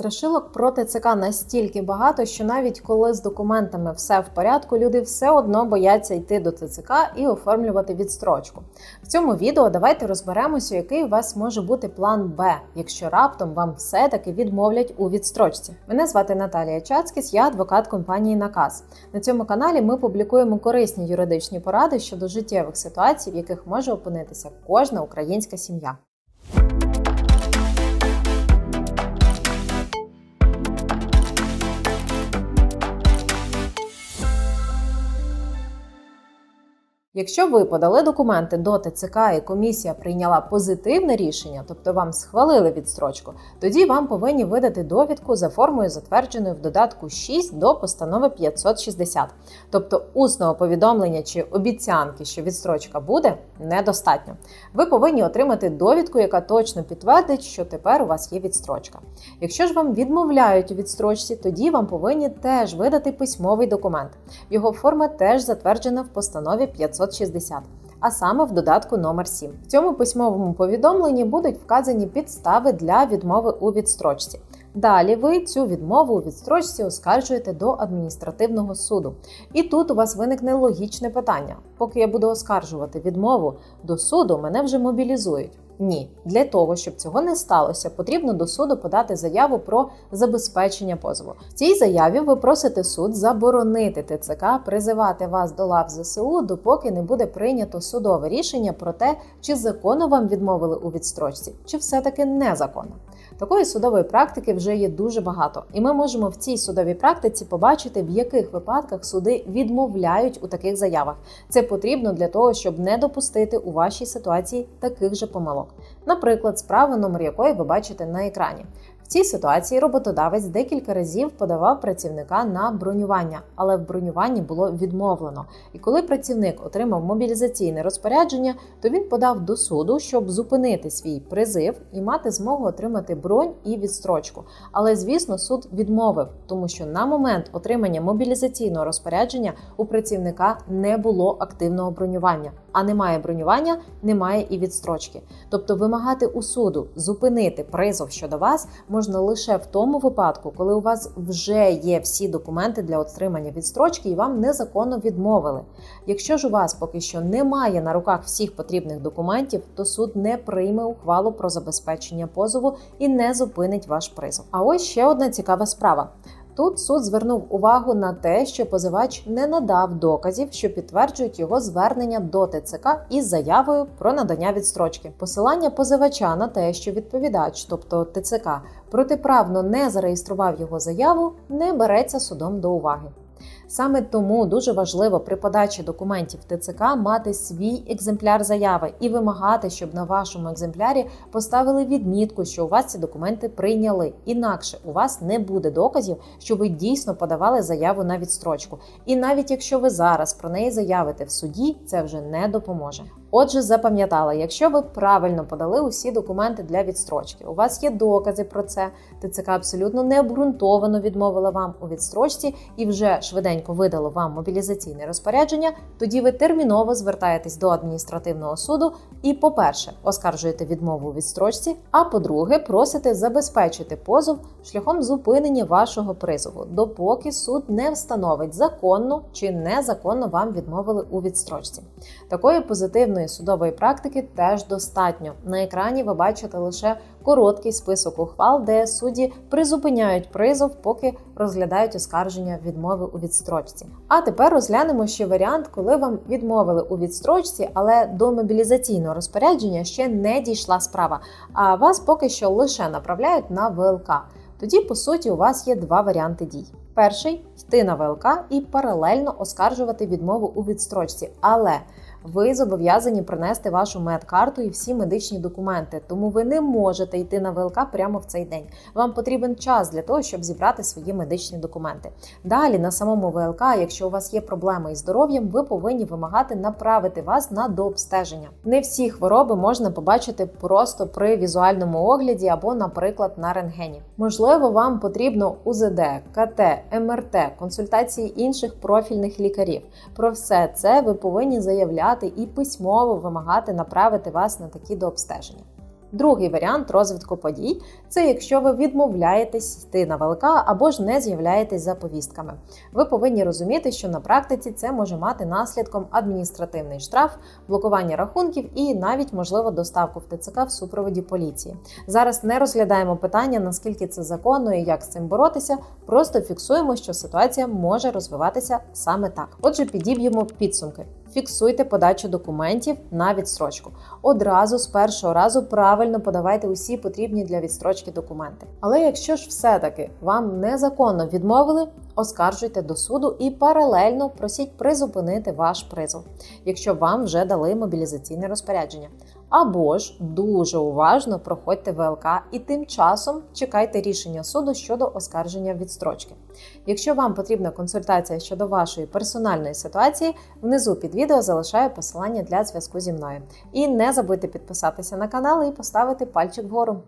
Страшилок проти ЦК настільки багато, що навіть коли з документами все в порядку, люди все одно бояться йти до ТЦК і оформлювати відстрочку. В цьому відео давайте розберемося, який у вас може бути план Б, якщо раптом вам все-таки відмовлять у відстрочці. Мене звати Наталія Чацькіс, я адвокат компанії Наказ. На цьому каналі ми публікуємо корисні юридичні поради щодо життєвих ситуацій, в яких може опинитися кожна українська сім'я. Якщо ви подали документи до ТЦК і комісія прийняла позитивне рішення, тобто вам схвалили відстрочку, тоді вам повинні видати довідку за формою, затвердженою в додатку 6 до постанови 560. Тобто усного повідомлення чи обіцянки, що відстрочка буде, недостатньо. Ви повинні отримати довідку, яка точно підтвердить, що тепер у вас є відстрочка. Якщо ж вам відмовляють у відстрочці, тоді вам повинні теж видати письмовий документ. Його форма теж затверджена в постанові 560. А саме в додатку номер 7. В цьому письмовому повідомленні будуть вказані підстави для відмови у відстрочці. Далі ви цю відмову у відстрочці оскаржуєте до адміністративного суду. І тут у вас виникне логічне питання: поки я буду оскаржувати відмову до суду, мене вже мобілізують. Ні, для того, щоб цього не сталося, потрібно до суду подати заяву про забезпечення позову. В цій заяві ви просите суд заборонити ТЦК призивати вас до лав ЗСУ, допоки не буде прийнято судове рішення про те, чи законно вам відмовили у відстрочці, чи все-таки незаконно. Такої судової практики вже є дуже багато, і ми можемо в цій судовій практиці побачити, в яких випадках суди відмовляють у таких заявах. Це потрібно для того, щоб не допустити у вашій ситуації таких же помилок. Наприклад, справи номер якої ви бачите на екрані. Цій ситуації роботодавець декілька разів подавав працівника на бронювання, але в бронюванні було відмовлено. І коли працівник отримав мобілізаційне розпорядження, то він подав до суду, щоб зупинити свій призив і мати змогу отримати бронь і відстрочку. Але звісно, суд відмовив, тому що на момент отримання мобілізаційного розпорядження у працівника не було активного бронювання. А немає бронювання, немає і відстрочки. Тобто вимагати у суду зупинити призов щодо вас можна лише в тому випадку, коли у вас вже є всі документи для отримання відстрочки і вам незаконно відмовили. Якщо ж у вас поки що немає на руках всіх потрібних документів, то суд не прийме ухвалу про забезпечення позову і не зупинить ваш призов. А ось ще одна цікава справа. Тут суд звернув увагу на те, що позивач не надав доказів, що підтверджують його звернення до ТЦК із заявою про надання відстрочки. Посилання позивача на те, що відповідач, тобто ТЦК, протиправно не зареєстрував його заяву, не береться судом до уваги. Саме тому дуже важливо при подачі документів ТЦК мати свій екземпляр заяви і вимагати, щоб на вашому екземплярі поставили відмітку, що у вас ці документи прийняли. Інакше у вас не буде доказів, що ви дійсно подавали заяву на відстрочку. І навіть якщо ви зараз про неї заявите в суді, це вже не допоможе. Отже, запам'ятала, якщо ви правильно подали усі документи для відстрочки, у вас є докази про це, ТЦК абсолютно необґрунтовано відмовила вам у відстрочці і вже швиденько видало вам мобілізаційне розпорядження, тоді ви терміново звертаєтесь до адміністративного суду і, по-перше, оскаржуєте відмову у відстрочці, а по-друге, просите забезпечити позов шляхом зупинення вашого призову, допоки суд не встановить законно чи незаконно вам відмовили у відстрочці. Такої позитивної судової практики теж достатньо. На екрані ви бачите лише короткий список ухвал, де судді призупиняють призов, поки розглядають оскарження відмови у відстрочці. А тепер розглянемо ще варіант, коли вам відмовили у відстрочці, але до мобілізаційного розпорядження ще не дійшла справа. А вас поки що лише направляють на ВЛК. Тоді, по суті, у вас є два варіанти дій. Перший йти на ВЛК і паралельно оскаржувати відмову у відстрочці, але ви зобов'язані принести вашу медкарту і всі медичні документи, тому ви не можете йти на ВЛК прямо в цей день. Вам потрібен час для того, щоб зібрати свої медичні документи. Далі на самому ВЛК, якщо у вас є проблеми із здоров'ям, ви повинні вимагати направити вас на дообстеження. Не всі хвороби можна побачити просто при візуальному огляді або, наприклад, на рентгені. Можливо, вам потрібно УЗД, КТ, МРТ, консультації інших профільних лікарів. Про все це ви повинні заявляти і письмово вимагати направити вас на такі дообстеження. Другий варіант розвитку подій це якщо ви відмовляєтесь йти на ВЛК або ж не з'являєтесь за повістками. Ви повинні розуміти, що на практиці це може мати наслідком адміністративний штраф, блокування рахунків і навіть можливо доставку в ТЦК в супроводі поліції. Зараз не розглядаємо питання, наскільки це законно і як з цим боротися. Просто фіксуємо, що ситуація може розвиватися саме так. Отже, підіб'ємо підсумки. Фіксуйте подачу документів на відстрочку. Одразу з першого разу правильно подавайте усі потрібні для відстрочки документи. Але якщо ж все-таки вам незаконно відмовили, оскаржуйте до суду і паралельно просіть призупинити ваш призов, якщо вам вже дали мобілізаційне розпорядження. Або ж дуже уважно проходьте ВЛК і тим часом чекайте рішення суду щодо оскарження відстрочки. Якщо вам потрібна консультація щодо вашої персональної ситуації, внизу під відео залишаю посилання для зв'язку зі мною. І не забудьте підписатися на канал і поставити пальчик вгору.